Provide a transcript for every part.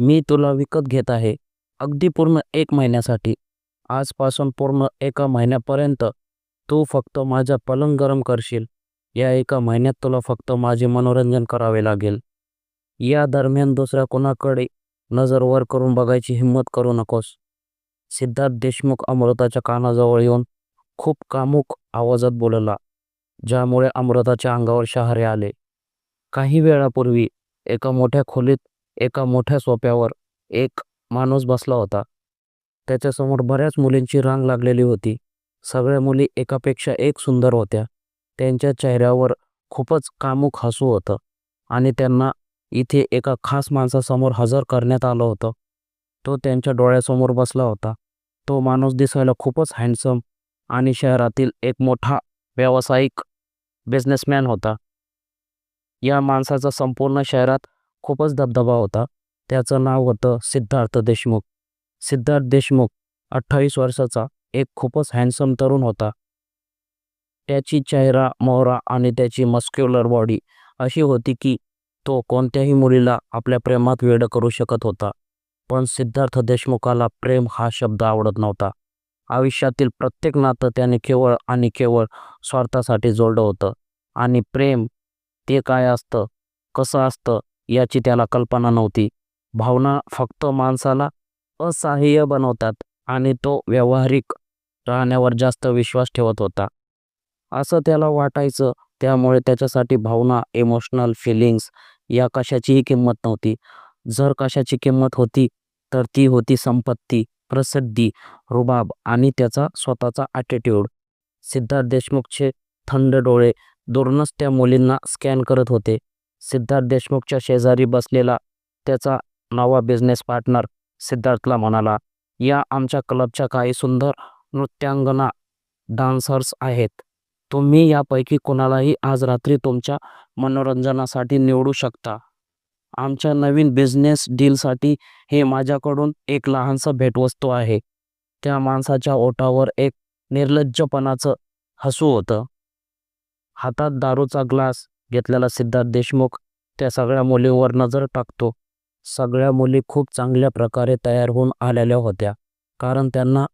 मी तुला विकत घेत आहे. अगदी पूर्ण एक महिन्यासाठी. आजपासून पूर्ण एका महिन्यापर्यंत तू फक्त माझा पलंग गरम करशील. या एका महिन्यात तुला फक्त माझे मनोरंजन करावे लागेल. या दरम्यान दुसऱ्या कोणाकडे नजर वर करून बघायची हिंमत करू नकोस. सिद्धार्थ देशमुख अमृताच्या कानाजवळ येऊन खूप कामुक आवाजात बोलला ज्यामुळे अमृताच्या अंगावर शहारे आले. काही वेळापूर्वी एका मोठ्या खोलीत एका मोठ्या सोप्यावर एक माणूस बसला होता. त्याच्यासमोर बऱ्याच मुलींची रांग लागलेली होती. सगळ्या मुली एकापेक्षा एक सुंदर होत्या. त्यांच्या चेहऱ्यावर खूपच कामुक हसू होतं आणि त्यांना इथे एका खास माणसासमोर हजर करण्यात आलं होतं. तो त्यांच्या डोळ्यासमोर बसला होता. तो माणूस दिसायला खूपच हँडसम आणि शहरातील एक मोठा व्यावसायिक बिझनेसमॅन होता. या माणसाचा संपूर्ण शहरात खूपच दबदबा होता. त्याचं नाव होतं सिद्धार्थ देशमुख. सिद्धार्थ देशमुख अठ्ठावीस वर्षाचा एक खूपच हँडसम तरुण होता. त्याची चेहरा मोहरा आणि त्याची मस्क्युलर बॉडी अशी होती की तो कोणत्याही मुलीला आपल्या प्रेमात वेड करू शकत होता. पण सिद्धार्थ देशमुखाला प्रेम हा शब्द आवडत नव्हता. आयुष्यातील प्रत्येक नातं त्याने केवळ आणि केवळ स्वार्थासाठी जोडलं होतं. आणि प्रेम ते काय असतं कसं असतं याची त्याला कल्पना नव्हती. भावना फक्त माणसाला असहाय्य बनवतात आणि तो व्यावहारिक राहण्यावर जास्त विश्वास ठेवत होता. असं त्याला वाटायचं त्यामुळे त्याच्यासाठी भावना इमोशनल फिलिंग्स या कशाचीही किंमत नव्हती. जर कशाची किंमत होती तर ती होती संपत्ती प्रसिद्धी रुबाब आणि त्याचा स्वतःचा ॲटिट्यूड सिद्धार्थ देशमुखचे थंड डोळे दुरूनच त्या मुलींना स्कॅन करत होते. सिद्धार्थ देशमुखच्या शेजारी बसलेला त्याचा नवा बिझनेस पार्टनर सिद्धार्थला म्हणाला या आमच्या क्लबच्या काही सुंदर नृत्यांगना डान्सर्स आहेत. तुम्ही यापैकी कोणालाही आज रात्री तुमच्या मनोरंजनासाठी निवडू शकता. आमच्या नवीन बिझनेस डीलसाठी हे माझ्याकडून एक लहानसं भेटवस्तू आहे. त्या माणसाच्या ओठावर एक निर्लज्जपणाचं हसू होतं. हातात दारूचा ग्लास घेतलेला सिद्धार्थ देशमुख त्या सगळ्या मुलींवर नजर टाकतो सगळ्या मुली खूप चांगल्या प्रकारे तयार होऊन आलेल्या होत्या. कारण त्यांना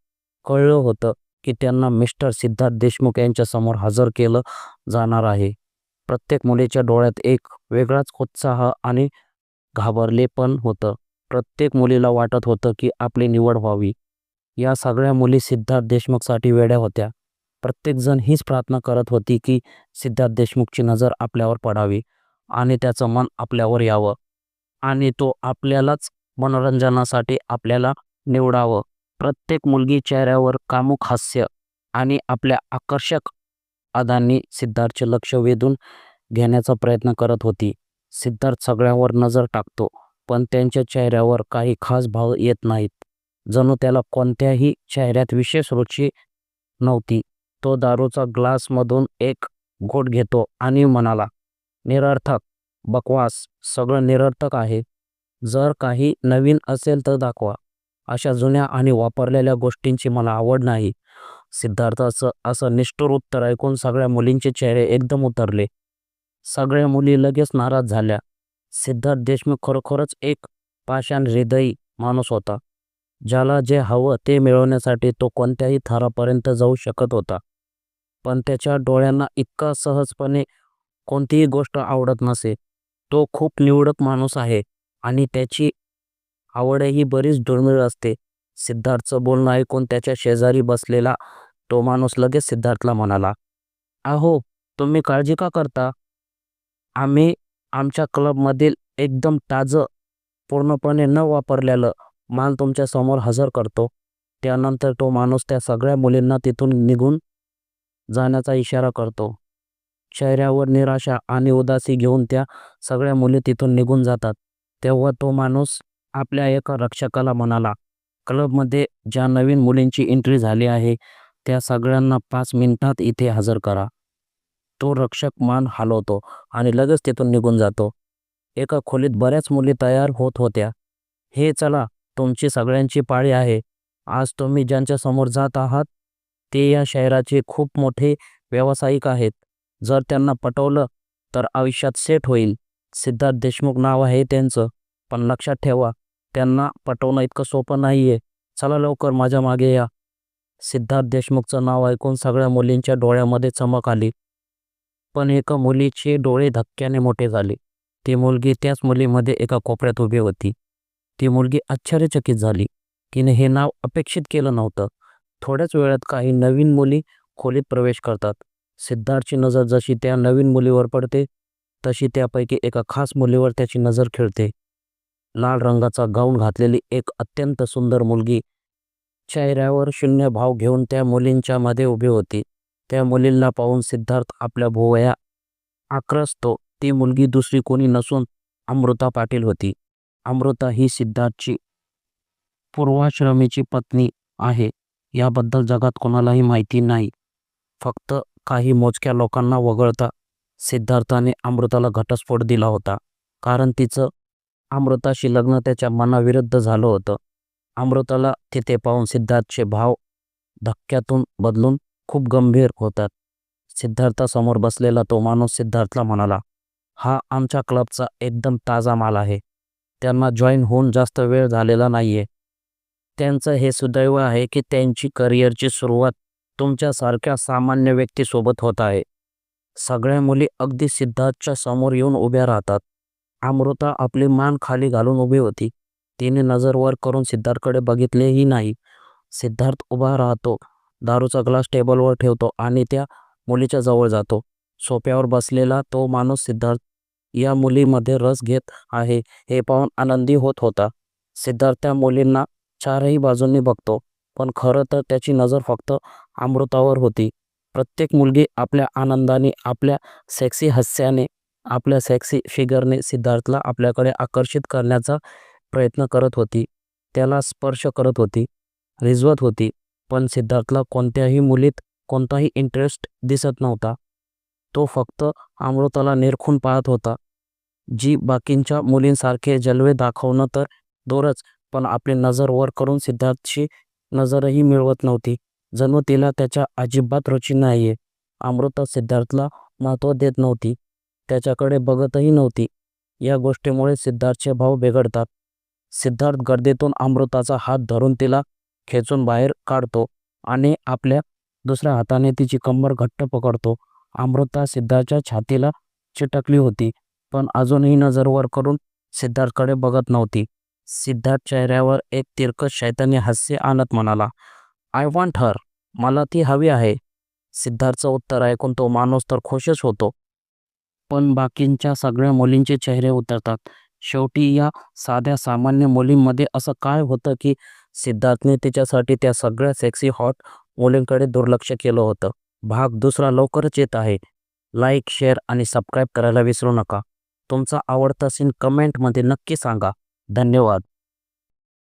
कळलं होतं की त्यांना मिस्टर सिद्धार्थ देशमुख यांच्यासमोर हजर केलं जाणार आहे. प्रत्येक मुलीच्या डोळ्यात एक वेगळाच उत्साह आणि घाबरले पण होतं. प्रत्येक मुलीला वाटत होतं की आपली निवड व्हावी. या सगळ्या मुली सिद्धार्थ देशमुखसाठी वेड्या होत्या. प्रत्येकजण हीच प्रार्थना करत होती की सिद्धार्थ देशमुखची नजर आपल्यावर पडावी आणि त्याचं मन आपल्यावर यावं आणि तो आपल्यालाच मनोरंजनासाठी आपल्याला निवडावं. प्रत्येक मुलगी चेहऱ्यावर कामुक हास्य आणि आपल्या आकर्षक अदांनी सिद्धार्थचे लक्ष वेधून घेण्याचा प्रयत्न करत होती. सिद्धार्थ सगळ्यावर नजर टाकतो पण त्यांच्या चेहऱ्यावर काही खास भाव येत नाहीत. जणू त्याला कोणत्याही चेहऱ्यात विशेष रुची नव्हती. तो दारूचा ग्लासमधून एक घोट घेतो आणि म्हणाला निरर्थक बकवास सगळं निरर्थक आहे. जर काही नवीन असेल तर दाखवा. अशा जुन्या आणि वापरलेल्या गोष्टींची मला आवड नाही. सिद्धार्थाचं असं निष्ठुर उत्तर ऐकून सगळ्या मुलींचे चेहरे एकदम उतरले. सगळ्या मुली लगेच नाराज झाल्या. सिद्धार्थ देशमुख खरोखरच एक पाषाण हृदयी माणूस होता ज्याला जे हवं ते मिळवण्यासाठी तो कोणत्याही थरापर्यंत जाऊ शकत होता. पण त्याच्या डोळ्यांना इतका सहजपणे कोणतीही गोष्ट आवडत नसे. तो खूप निवडक माणूस आहे आणि त्याची आवडही बरीच दुर्मिळ असते. सिद्धार्थचं बोलणं ऐकून त्याच्या शेजारी बसलेला तो माणूस लगेच सिद्धार्थला म्हणाला अहो तुम्ही काळजी का करता? आम्ही आमच्या क्लबमधील एकदम ताजं पूर्णपणे न वापरलेलं माल तुमच्यासमोर हजर करतो. त्यानंतर तो माणूस त्या सगळ्या मुलींना तिथून निघून जाण्याचा इशारा करतो. चेहऱ्यावर निराशा आणि उदासी घेऊन त्या सगळ्या मुली तिथून निघून जातात. तेव्हा तो माणूस आपल्या एका रक्षकाला म्हणाला क्लबमध्ये ज्या नवीन मुलींची एंट्री झाली आहे त्या सगळ्यांना पाच मिनिटात इथे हजर करा. तो रक्षक मान हलवतो आणि लगेच तिथून निघून जातो. एका खोलीत बऱ्याच मुली तयार होत होत्या. हे चला तुमची सगळ्यांची पाळी आहे. आज तुम्ही ज्यांच्या समोर जात आहात ते या शहराचे खूप मोठे व्यावसायिक आहेत. जर त्यांना पटवलं तर आयुष्यात सेट होईल. सिद्धार्थ देशमुख नाव आहे त्यांचं. पण लक्षात ठेवा त्यांना पटवणं इतकं सोपं नाही आहे चला लवकर माझ्या मागे या. सिद्धार्थ देशमुखचं नाव ऐकून सगळ्या मुलींच्या डोळ्यामध्ये चमक आली. पण एका मुलीचे डोळे धक्क्याने मोठे झाले. ती मुलगी त्याच मुलीमध्ये एका कोपऱ्यात उभी होती. ती मुलगी आश्चर्यचकित झाली. तिने हे नाव अपेक्षित केलं नव्हतं. थोड्याच वेळात काही नवीन मुली खोलीत प्रवेश करतात. सिद्धार्थची नजर जशी त्या नवीन मुलीवर पडते तशी त्यापैकी एका खास मुलीवर त्याची नजर खेळते. लाल रंगाचा गाऊन घातलेली एक अत्यंत सुंदर मुलगी चेहऱ्यावर शून्य भाव घेऊन त्या मुलींच्या मध्ये उभी होती. त्या मुलींना पाहून सिद्धार्थ आपल्या भोवया आक्रसतो. ती मुलगी दुसरी कोणी नसून अमृता पाटील होती. अमृता ही सिद्धार्थची पूर्वाश्रमीची पत्नी आहे. याबद्दल जगात कोणालाही माहिती नाही. फक्त काही मोजक्या लोकांना वगळता सिद्धार्थाने अमृताला घटस्फोट दिला होता. कारण तिचं अमृताशी लग्न त्याच्या मनाविरुद्ध झालं होतं. अमृताला तिथे पाहून सिद्धार्थचे भाव धक्क्यातून बदलून खूप गंभीर होतात. सिद्धार्थासमोर बसलेला तो माणूस सिद्धार्थला म्हणाला हा आमच्या क्लबचा एकदम ताजा माल आहे. त्यांना जॉईन होऊन जास्त वेळ झालेला नाही आहे त्यांचं हे सुदैव आहे की त्यांची करिअरची सुरुवात तुमच्यासारख्या सामान्य व्यक्तीसोबत होत आहे. सगळ्या मुली अगदी सिद्धार्थच्या समोर येऊन उभ्या राहतात. अमृता आपली मान खाली घालून उभी होती. तिने नजर वर करून सिद्धार्थकडे बघितलेही नाही. सिद्धार्थ उभा राहतो. दारूचा ग्लास टेबलवर ठेवतो आणि त्या मुलीच्या जवळ जातो. सोप्यावर बसलेला तो माणूस सिद्धार्थ या मुलीमध्ये रस घेत आहे हे पाहून आनंदी होत होता. सिद्धार्थ त्या मुलींना चारही बाजूंनी बघतो पण खरं तर त्याची नजर फक्त अमृतावर होती. प्रत्येक मुलगी आपल्या आनंदाने आपल्या सेक्सी हास्याने आपल्या सेक्सी फिगरने सिद्धार्थला आपल्याकडे आकर्षित करण्याचा प्रयत्न करत होती. त्याला स्पर्श करत होती रिझवत होती पण सिद्धार्थला कोणत्याही मुलीत कोणताही इंटरेस्ट दिसत नव्हता. तो फक्त अमृताला निरखून पाहत होता. जी बाकींच्या मुलींसारखे जलवे दाखवणं तर दोरच पण आपली नजर वर करून सिद्धार्थची नजरही मिळवत नव्हती. जणू तिला त्याच्या अजिबात रुची नाहीये. अमृता सिद्धार्थला महत्त्व देत नव्हती. त्याच्याकडे बघतही नव्हती. या गोष्टीमुळे सिद्धार्थचे भाव बिघडतात. सिद्धार्थ गर्दीतून अमृताचा हात धरून तिला खेचून बाहेर काढतो आणि आपल्या दुसऱ्या हाताने तिची कंबर घट्ट पकडतो. अमृता सिद्धार्थच्या छातीला चिटकली होती पण अजूनही नजर वर करून सिद्धार्थकडे बघत नव्हती. सिद्धार्थ चेहऱ्यावर एक तिरकस शैतानी हास्य आणत म्हणाला आय वॉन्ट हर मला ती हवी आहे. सिद्धार्थचं उत्तर ऐकून तो माणूस तर खुशच होतो. पण बाकींच्या सगळ्या मुलींचे चेहरे उतरतात. शेवटी या साध्या सामान्य मुलींमध्ये असं काय होतं की सिद्धार्थने तिच्यासाठी त्या सगळ्या सेक्सी हॉट मुलींकडे दुर्लक्ष केलं होतं. भाग दुसरा लवकरच येत आहे. लाईक शेअर आणि सबस्क्राईब करायला विसरू नका. तुमचा आवडता सीन कमेंटमध्ये नक्की सांगा. धन्यवाद.